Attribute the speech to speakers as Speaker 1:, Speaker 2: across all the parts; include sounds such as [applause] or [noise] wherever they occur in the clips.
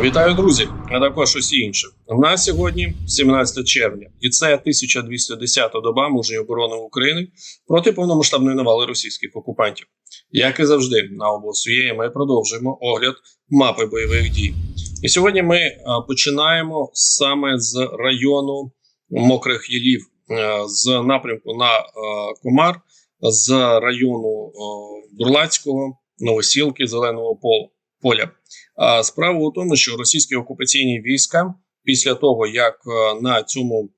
Speaker 1: Вітаю, друзі, а також усі інші. У нас сьогодні 17 червня, і це 1210-та доба мужньої оборони України проти повномасштабної навали російських окупантів. Як і завжди, на обосує ми продовжуємо огляд мапи бойових дій. І сьогодні ми е, починаємо саме з району мокрих ялів, е, з напрямку на е, Комар, з району Бурлацького, Новосілки, Зеленого поля. Справа у тому, що російські окупаційні війська після того, як е, на цьому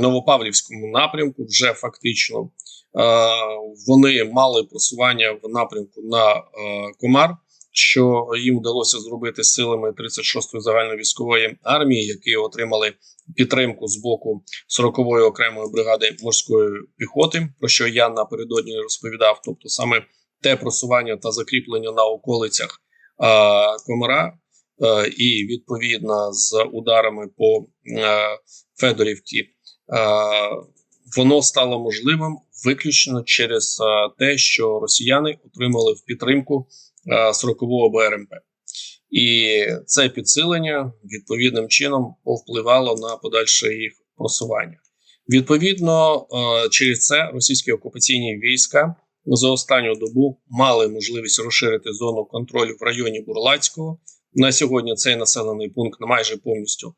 Speaker 1: Новопавлівському напрямку вже фактично е, вони мали просування в напрямку на е, Комар, що їм вдалося зробити силами 36-ї загальновійськової армії, які отримали підтримку з боку 40-ї окремої бригади морської піхоти, про що я напередодні розповідав. Тобто саме те просування та закріплення на околицях Комара, е, і відповідно з ударами по е, Федорівці, е, воно стало можливим виключно через е, те, що росіяни отримали в підтримку е, 40-го БРМП. І це підсилення відповідним чином повпливало на подальше їх просування. Відповідно, е, через це російські окупаційні війська за останню добу мали можливість розширити зону контролю в районі Бурлацького. На сьогодні цей населений пункт майже повністю е,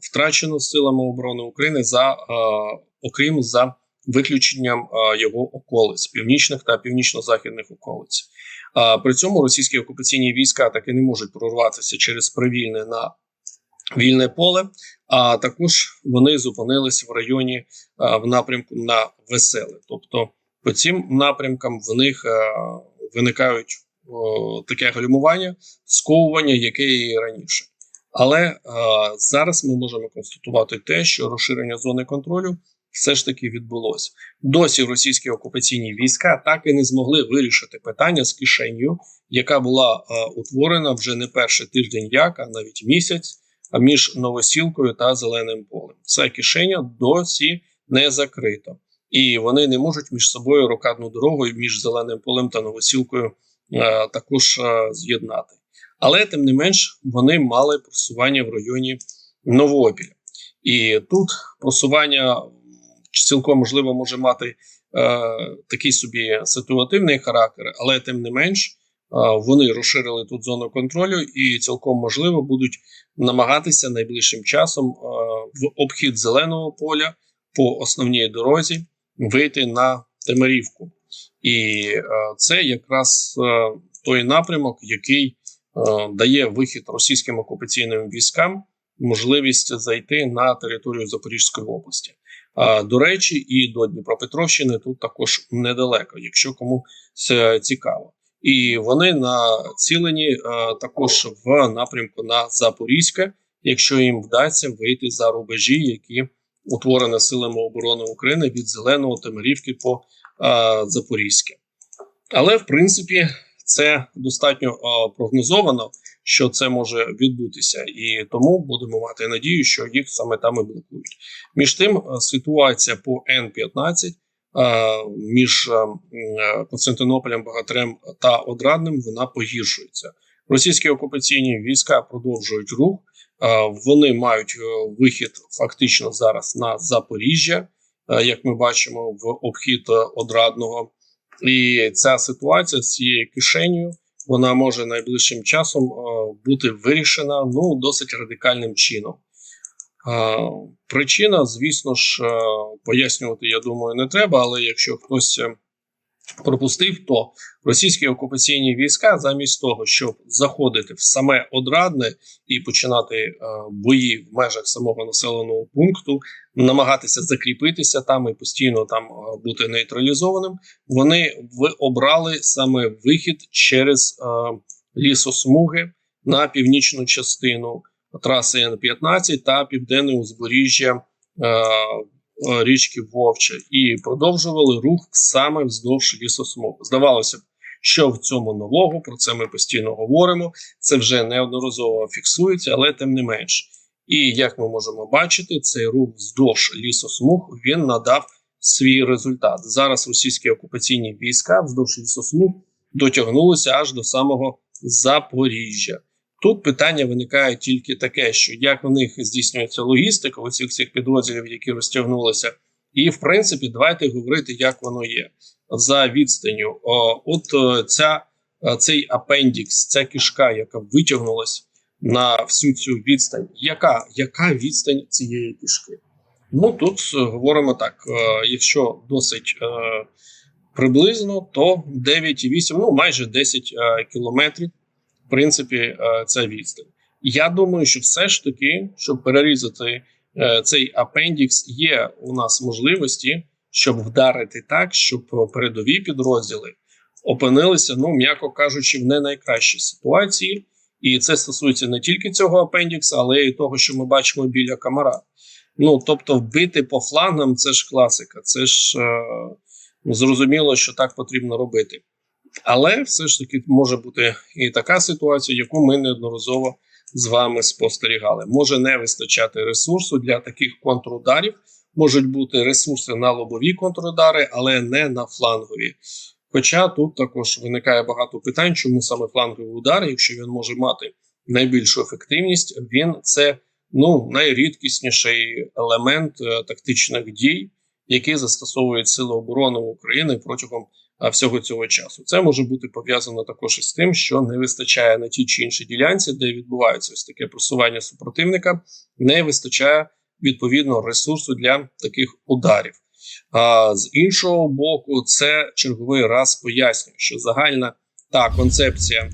Speaker 1: втрачено силами оборони України за е, окрім за виключенням е, його околиць, північних та північно-західних околиць. А при цьому російські окупаційні війська таки не можуть прорватися через привільне на вільне поле. А також вони зупинились в районі а, в напрямку на веселе. Тобто, по цим напрямкам в них а, виникають таке гальмування, сковування, яке і раніше. Але а, зараз ми можемо констатувати те, що розширення зони контролю все ж таки відбулося. Досі російські окупаційні війська так і не змогли вирішити питання з кишенью, яка була е, утворена вже не перший тиждень, як а навіть місяць, а між новосілкою та зеленим полем. Ця кишеня досі не закрита, і вони не можуть між собою рокадну дорогу між зеленим полем та новосілкою е, також е, з'єднати. Але тим не менш вони мали просування в районі Новопіля. І тут просування цілком можливо може мати е, такий собі ситуативний характер, але тим не менш е, вони розширили тут зону контролю і цілком можливо будуть намагатися найближчим часом е, в обхід зеленого поля по основній дорозі вийти на Темирівку. І е, це якраз е, той напрямок, який е, дає вихід російським окупаційним військам можливість зайти на територію Запорізької області. До речі, і до Дніпропетровщини тут також недалеко, якщо кому це цікаво. І вони націлені також в напрямку на Запорізьке, якщо їм вдасться вийти за рубежі, які утворені силами оборони України від Зеленого Темирівки по е, Запорізьке. Але в принципі це достатньо е, прогнозовано, що це може відбутися, і тому будемо мати надію, що їх саме там і блокують. Між тим, ситуація по Н-15 е, між Константинополем, Багатрем та Одрадним вона погіршується. Російські окупаційні війська продовжують рух. Е, Вони мають е, вихід фактично зараз на Запоріжжя, е, як ми бачимо, в обхід Одрадного. І ця ситуація з цією кишенею вона може найближчим часом бути вирішена ну досить радикальним чином. Причина, звісно ж, пояснювати, я думаю, не треба. Але якщо хтось пропустив, то російські окупаційні війська, замість того, щоб заходити в саме одрадне і починати е, бої в межах самого населеного пункту, намагатися закріпитися там і постійно там е, бути нейтралізованим, вони обрали саме вихід через е, лісосмуги на північну частину траси Н-15 та південне узбережжя е, річки Вовче і продовжували рух саме вздовж лісосмуг. Здавалося б, що в цьому нового про це ми постійно говоримо. Це вже неодноразово фіксується, але тим не менш. І як ми можемо бачити, цей рух вздовж лісосмуг він надав свій результат. Зараз російські окупаційні війська вздовж лісосмуг дотягнулися аж до самого Запоріжжя. Тут питання виникає тільки таке, що як в них здійснюється логістика у цих всіх підрозділів, які розтягнулися, і в принципі, давайте говорити, як воно є за відстанню. От е, ця е, цей апендікс, ця кишка, яка витягнулася на всю цю відстань. Яка яка відстань цієї кишки? Ну тут е, говоримо так: якщо досить приблизно, то 9,8, ну майже 10 е, кілометрів. Принципі, е, ця відстань. Я думаю, що все ж таки, щоб перерізати е, цей апендікс, є у нас можливості, щоб вдарити так, щоб передові підрозділи опинилися, ну м'яко кажучи, в не найкращій ситуації. І це стосується не тільки цього апендікса, але й того, що ми бачимо біля камара. Ну тобто, вбити по флангам це ж класика, це ж е, зрозуміло, що так потрібно робити. Але все ж таки може бути і така ситуація, яку ми неодноразово з вами спостерігали. Може не вистачати ресурсу для таких контрударів, можуть бути ресурси на лобові контрудари, але не на флангові. Хоча тут також виникає багато питань, чому саме фланговий удар, якщо він може мати найбільшу ефективність, він це ну найрідкісніший елемент е, тактичних дій, які застосовують сили оборони України протягом всього цього часу. Це може бути пов'язано також із тим, що не вистачає на тій чи іншій ділянці, де відбувається ось таке просування супротивника, не вистачає відповідно ресурсу для таких ударів. А з іншого боку, це черговий раз пояснює, що загальна та концепція е,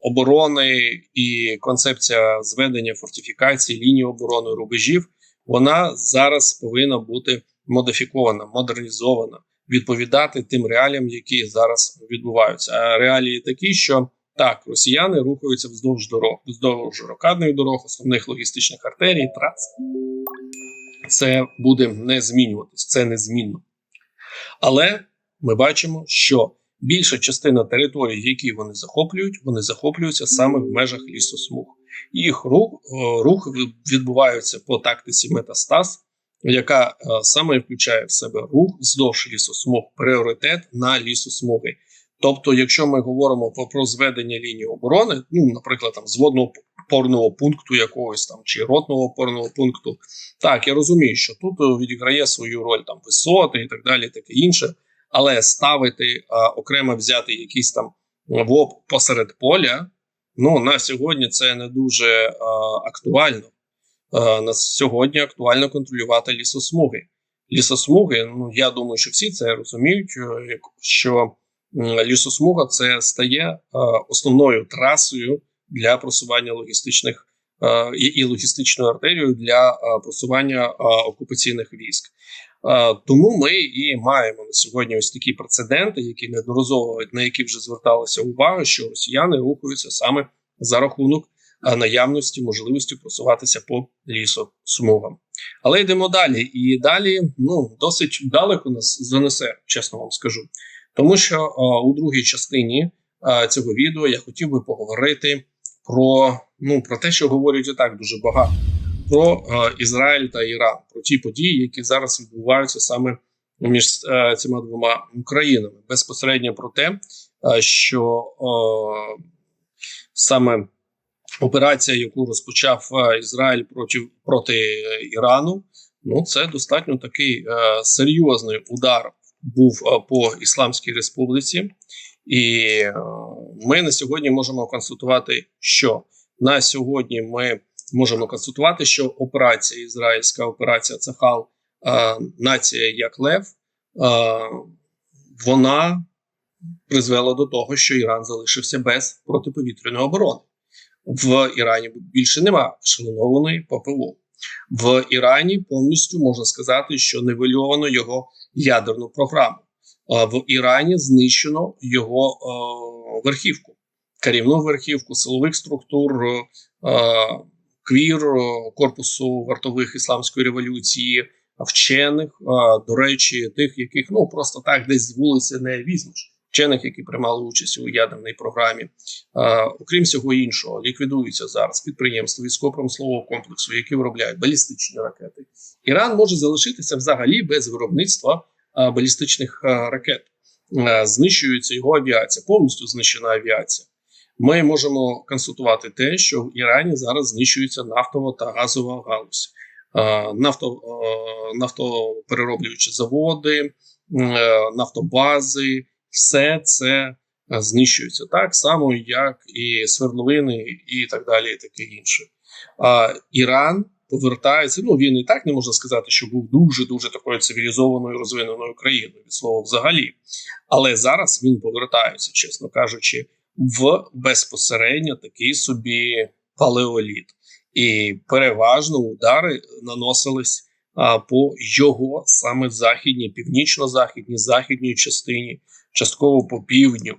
Speaker 1: оборони і концепція зведення фортифікацій, лінії оборони рубежів, вона зараз повинна бути модифікована, модернізована, відповідати тим реаліям, які зараз відбуваються. А реалії такі, що так, росіяни рухаються вздовж дорог, вздовж рокадних дорог, основних логістичних артерій, трас це буде не змінюватись, це незмінно. Але ми бачимо, що більша частина територій, які вони захоплюють, вони захоплюються саме в межах лісосмуг. Їх рух рух відбувається по тактиці метастаз, яка е, саме включає в себе рух вздовж лісосмуг, пріоритет на лісосмуги. Тобто, якщо ми говоримо про, про зведення лінії оборони, ну, наприклад, там зводного опорного пункту якогось там чи ротного опорного пункту. Так, я розумію, що тут е, відіграє свою роль там висоти і так далі, таке інше. Але ставити а, окремо взяти якийсь там ВОП посеред поля, ну на сьогодні це не дуже а, актуально. А, на сьогодні актуально контролювати лісосмуги. Лісосмуги, ну я думаю, що всі це розуміють, е, що лісосмуга це стає основною трасою для просування логістичних е, і логістичною артерією для е, просування е, окупаційних військ. Тому ми і маємо на сьогодні ось такі прецеденти, які неодноразово на які вже зверталася увага, що росіяни рухаються саме за рахунок наявності можливості просуватися по лісосмугам. Але йдемо далі, і далі ну досить далеко нас занесе, чесно вам скажу, тому що у другій частині цього відео я хотів би поговорити про ну про те, що говорять і так дуже багато, про е, Ізраїль та Іран, про ті події, які зараз відбуваються саме між е, цими двома країнами, безпосередньо про те, е, що е, саме операція, яку розпочав е, Ізраїль проти проти Ірану, ну це достатньо такий е, серйозний удар був е, по Ісламській Республіці. І е, ми на сьогодні можемо констатувати, що на сьогодні ми можемо констатувати, що операція ізраїльська операція Цахал е, нація як Лев, е, вона призвела до того, що Іран залишився без протиповітряної оборони. В Ірані більше немає шленованої ППО. В Ірані повністю можна сказати, що нивельовано його ядерну програму в Ірані знищено його верхівку, керівну верхівку силових структур, квір корпусу вартових ісламської революції, вчених, до речі, тих, яких ну просто так десь з вулиці не візьмеш. Вчених, які приймали участь у ядерній програмі, окрім всього іншого, ліквідуються зараз підприємства військово-промислового комплексу, які виробляють балістичні ракети. Іран може залишитися взагалі без виробництва балістичних ракет. Знищується його авіація, повністю знищена авіація. ми можемо констатувати те, що в Ірані зараз знищується нафтова та газова галузь, нафто, нафтоперероблюючі заводи, нафтобази, все це е, знищується так само, як і свердловини, і так далі, і таке інше. А Іран повертається. Ну він і так не можна сказати, що був дуже дуже такою цивілізованою розвиненою країною від слова взагалі. Але зараз він повертається, чесно кажучи, в безпосередньо такий собі палеоліт, і переважно удари наносились по його саме західній, північно-західній, західній частині, частково по півдню.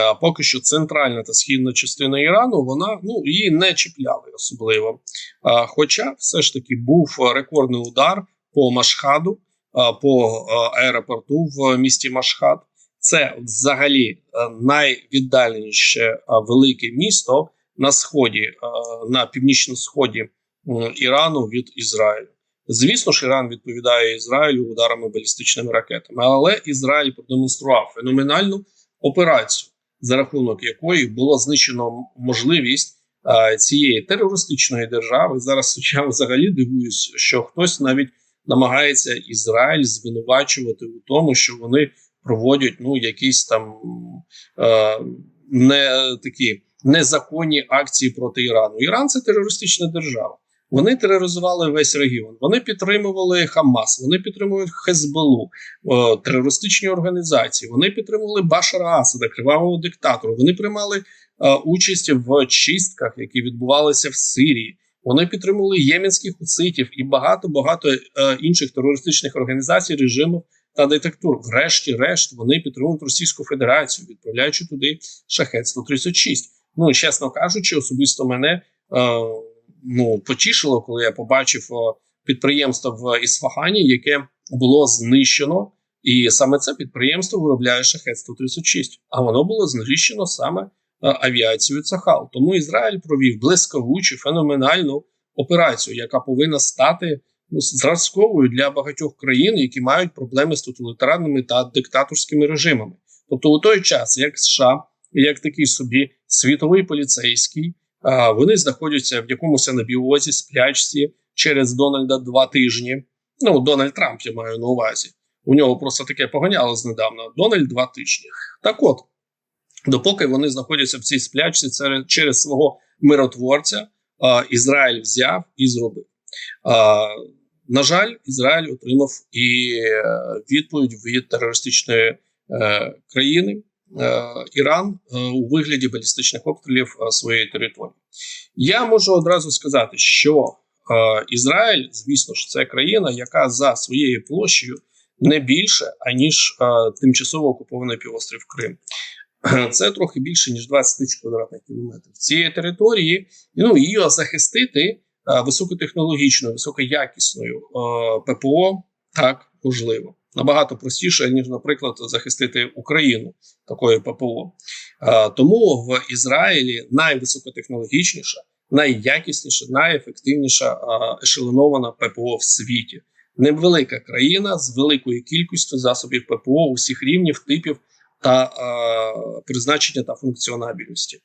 Speaker 1: А поки що центральна та східна частина Ірану вона ну її не чіпляли особливо. А, хоча все ж таки був рекордний удар по Машхаду, а, по аеропорту в місті Машхад. Це взагалі найвіддаленіше велике місто на сході, на північному сході Ірану від Ізраїлю. Звісно ж, Іран відповідає Ізраїлю ударами балістичними ракетами, але Ізраїль продемонстрував феноменальну операцію, за рахунок якої було знищено можливість цієї терористичної держави. Зараз я взагалі дивуюсь, що хтось навіть намагається Ізраїль звинувачувати у тому, що вони проводять ну якісь там не такі незаконні акції проти Ірану. Іран це терористична держава. Вони тероризували весь регіон. Вони підтримували Хамас, вони підтримують Хезболу, о, терористичні організації. Вони підтримували Башара Асада, кривавого диктатора. Вони приймали е, участь в чистках, які відбувалися в Сирії. Вони підтримували єменських хуцитів і багато багато е, інших терористичних організацій, режимів та диктатур. Врешті-решт, вони підтримують Російську Федерацію, відправляючи туди шахет 136 Ну чесно кажучи, особисто мене. Ну потішило, коли я побачив підприємство в Ісфагані, яке було знищено, і саме це підприємство виробляє шахет 136 А воно було знищено саме е, авіацією Цахал. Тому Ізраїль провів блискавучу, феноменальну операцію, яка повинна стати ну, зразковою для багатьох країн, які мають проблеми з тоталітарними та диктаторськими режимами. Тобто, у той час, як США, як такий собі світовий поліцейський. Вони знаходяться в якомусь анабіозі, сплячці через Дональда два тижні. Ну, Дональд Трамп я маю на увазі. У нього просто таке поганялось недавно. Дональд два тижні. Так от, допоки вони знаходяться в цій сплячці через свого миротворця, а, Ізраїль взяв і зробив. А, на жаль, Ізраїль отримав і е, відповідь від терористичної е, країни. Е, Іран е, у вигляді балістичних обстрілів е, своєї території. Я можу одразу сказати, що Ізраїль, звісно ж, це країна, яка за своєю площею не більше аніж тимчасово окупований півострів Крим. [clears throat] Це трохи більше ніж 20 тисяч квадратних кілометрів. Цієї території ну її захистити високотехнологічною, високоякісною ППО так можливо набагато простіше ніж, наприклад, захистити Україну такою ППО. Тому в Ізраїлі найвисокотехнологічніша, найякісніша, найефективніша ешелонована ППО в світі. Невелика країна з великою кількістю засобів ППО усіх рівнів, типів та е, призначення та функціонабільності.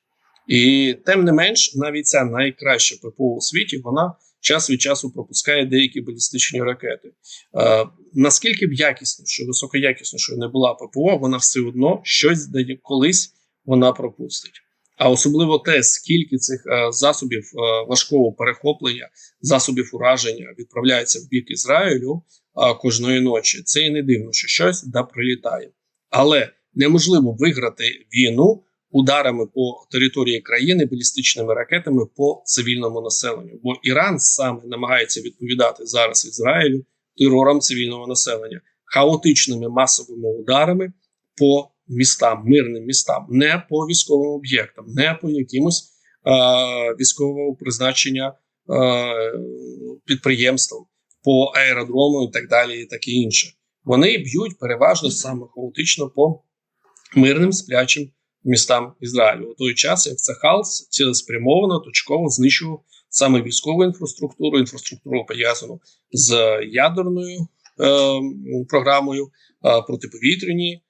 Speaker 1: І тим не менш, навіть ця найкраща ППО у світі вона час від часу пропускає деякі балістичні ракети. Е, Наскільки б якіснішою, високоякіснішою не була ППО, вона все одно щось дає колись вона пропустить. А особливо те, скільки цих е, засобів е, важкого перехоплення, засобів ураження відправляється в бік Ізраїлю е, кожної ночі. Це і не дивно, що щось да прилітає, але неможливо виграти війну ударами по території країни балістичними ракетами по цивільному населенню. Бо Іран саме намагається відповідати зараз Ізраїлю терором цивільного населення, хаотичними масовими ударами по містам, мирним містам, не по військовим об'єктам, не по якимось е військового призначення е підприємствам, по аеродрому і так далі, і таке інше. Вони б'ють переважно саме хаотично по мирним сплячим містам Ізраїлю у той час, як це Халс цілеспрямовано точково знищував саме військову інфраструктуру, інфраструктуру пов'язану з ядерною е, програмою, е, протиповітряні е,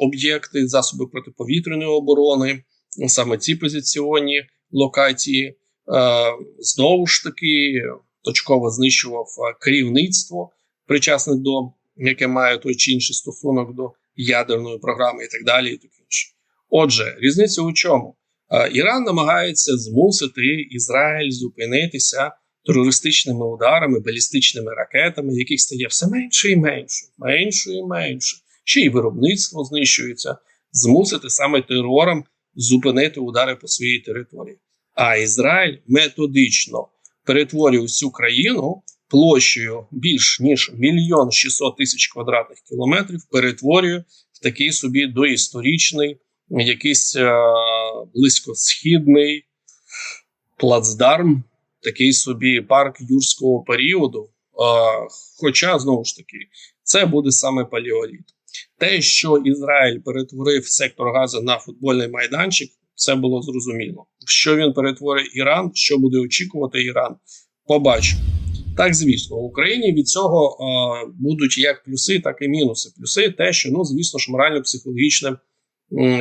Speaker 1: об'єкти, засоби протиповітряної оборони, саме ці позиціонні локації. Е, знову ж таки, точково знищував е, керівництво, причасне до яке має той чи інший стосунок до ядерної програми, і так далі. І таке інше. Отже, різниця у чому? Е, Іран намагається змусити Ізраїль зупинитися терористичними ударами, балістичними ракетами, яких стає все менше і менше, менше і менше. Ще й виробництво знищується, змусити саме терором зупинити удари по своїй території. А Ізраїль методично перетворює всю країну площею більш ніж мільйон 600 тисяч квадратних кілометрів, перетворює в такий собі доісторичний, якийсь е близькосхідний плацдарм, такий собі парк юрського періоду. Е хоча знову ж таки це буде саме паліоліт. Те, що Ізраїль перетворив сектор Газу на футбольний майданчик, це було зрозуміло. Що він перетворить Іран, що буде очікувати Іран, побачимо. Так, звісно, в Україні від цього е, будуть як плюси, так і мінуси. Плюси те, що ну, звісно ж, морально-психологічне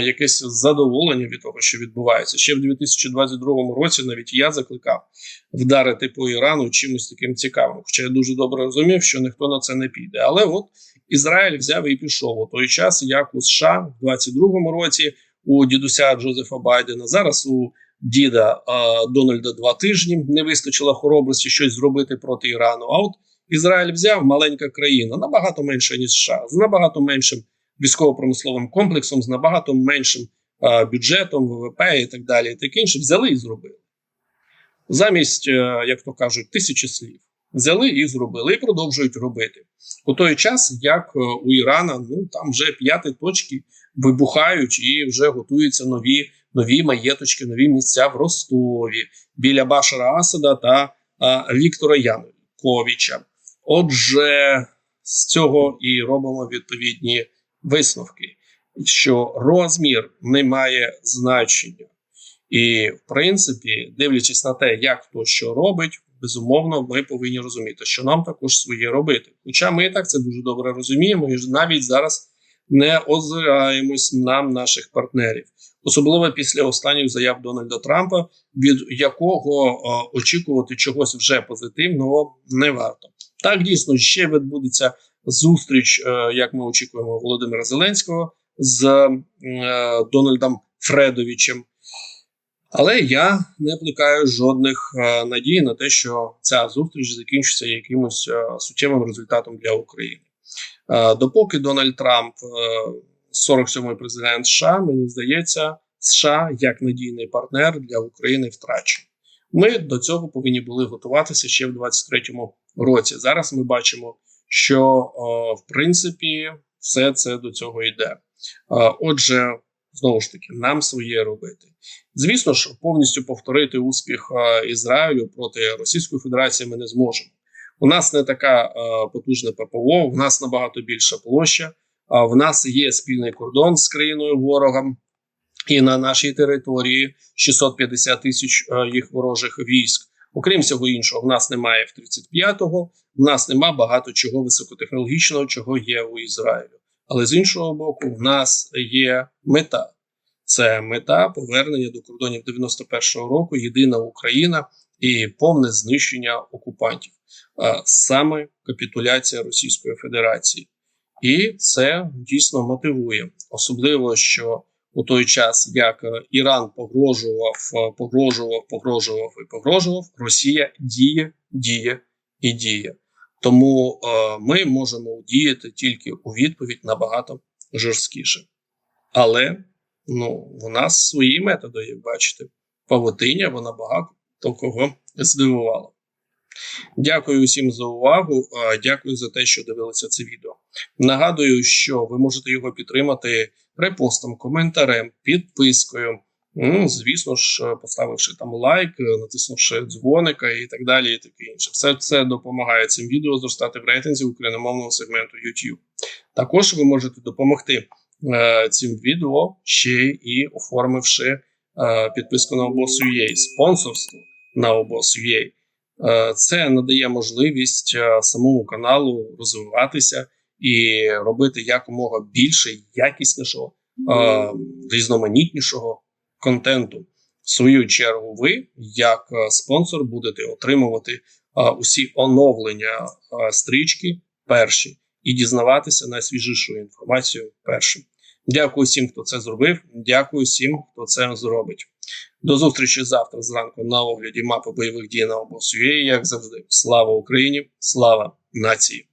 Speaker 1: якесь задоволення від того, що відбувається. Ще в 2022 році навіть я закликав вдарити по Ірану чимось таким цікавим. Хоча я дуже добре розумів, що ніхто на це не піде. Але от Ізраїль взяв і пішов у той час, як у США в 22 році у дідуся Джозефа Байдена. Зараз у діда е, Дональда два тижні не вистачило хоробрості щось зробити проти Ірану. А от Ізраїль взяв маленька країна набагато менша ніж США, з набагато меншим військово-промисловим комплексом, з набагато меншим е, бюджетом, ВВП і так далі. І таке інше взяли і зробили. Замість, е, як то кажуть, тисячі слів. Взяли і зробили, і продовжують робити у той час, як е, у Ірана ну там вже п'яти точки вибухають і вже готуються нові нові маєточки, нові місця в Ростові біля Башара Асада та а, Віктора Януковича. Отже, з цього і робимо відповідні висновки, що розмір не має значення, і в принципі, дивлячись на те, як хто що робить. Безумовно, ми повинні розуміти, що нам також своє робити. Хоча ми і так це дуже добре розуміємо, і навіть зараз не озираємось нам наших партнерів, особливо після останніх заяв Дональда Трампа, від якого о, очікувати чогось вже позитивного не варто. Так дійсно ще відбудеться зустріч, е, як ми очікуємо, Володимира Зеленського з е, Дональдом Фредовичем. Але я не плекаю жодних е, надій на те, що ця зустріч закінчиться якимось суттєвим результатом для України. Допоки Дональд Трамп, е, 47-й президент США, мені здається, США як надійний партнер для України втрачені. Ми до цього повинні були готуватися ще в 23-му році. Зараз ми бачимо, що е, в принципі все це до цього йде. Отже, знову ж таки, нам своє робити. Звісно ж, повністю повторити успіх Ізраїлю проти Російської Федерації ми не зможемо. У нас не така потужна ППО, в нас набагато більша площа. В нас є спільний кордон з країною ворогом, і на нашій території 650 тисяч їх ворожих військ. Окрім всього іншого, в нас немає в 35-го, в нас нема багато чого високотехнологічного, чого є у Ізраїлю. Але з іншого боку, в нас є мета. Це мета повернення до кордонів 91-го року, єдина Україна і повне знищення окупантів, саме капітуляція Російської Федерації, і це дійсно мотивує, особливо що у той час, як Іран погрожував, погрожував, погрожував і погрожував, Росія діє, діє і діє. Тому е, ми можемо діяти тільки у відповідь набагато жорсткіше. Але ну, у нас свої методи, як бачите, павутиня, вона багато кого здивувала. Дякую усім за увагу. Дякую за те, що дивилися це відео. Нагадую, що ви можете його підтримати репостом, коментарем, підпискою. Ну, звісно ж, поставивши там лайк, натиснувши дзвоника і так далі, і таке інше. Все це допомагає цим відео зростати в рейтинзі україномовного сегменту YouTube. Також ви можете допомогти е, цим відео ще і оформивши е, підписку на обос.ua, спонсорство на обос.ua. Е, це надає можливість е, самому каналу розвиватися і робити якомога більше якіснішого, е, різноманітнішого контенту. В свою чергу, ви, як е, спонсор, будете отримувати е, усі оновлення е, стрічки перші і дізнаватися найсвіжішу інформацію першим. Дякую всім, хто це зробив. Дякую всім, хто це зробить. До зустрічі завтра зранку на огляді мапи бойових дій на обосу. Як завжди, слава Україні, слава нації.